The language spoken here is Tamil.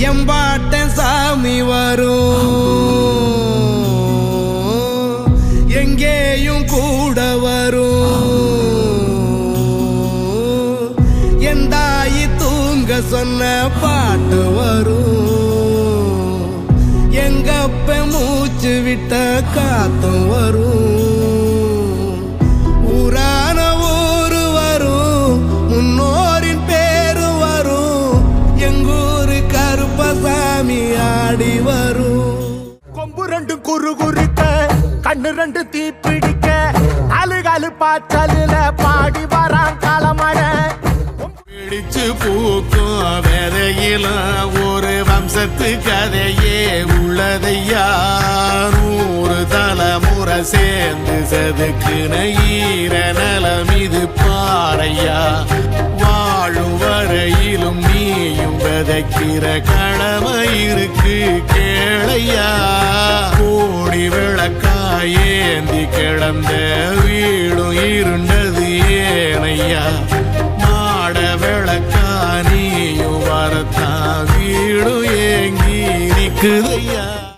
எம்பாட்டன் சாமி வரும். எங்கேயும் கூட வரும். என் தாயி தூங்க சொன்ன பாட்டு வரும். எங்கப்ப மூச்சு விட்ட காத்தும் வரும். குறு குறுக்க கண்ணு ரெண்டு தீ பிடிக்க நாலு காலு பாய்ச்சலில் பாடி வரான் காலமட. பிடிச்சு பூக்கும் விதையில ஒரு வம்சத்து கதையே உள்ளதையா? நூறு தலைமுறை சேர்ந்து செதுக்குன ஈர நலம் இது பாறையா? வாழும் வரையிலும் நீயும் விதைக்கிற கடமை இருக்கு. கிடந்த வீடும் இருண்டது ஏனையா. மாட விளக்கா நீயும் வரத்தான் வீடும் ஏங்கி நிற்குதையா.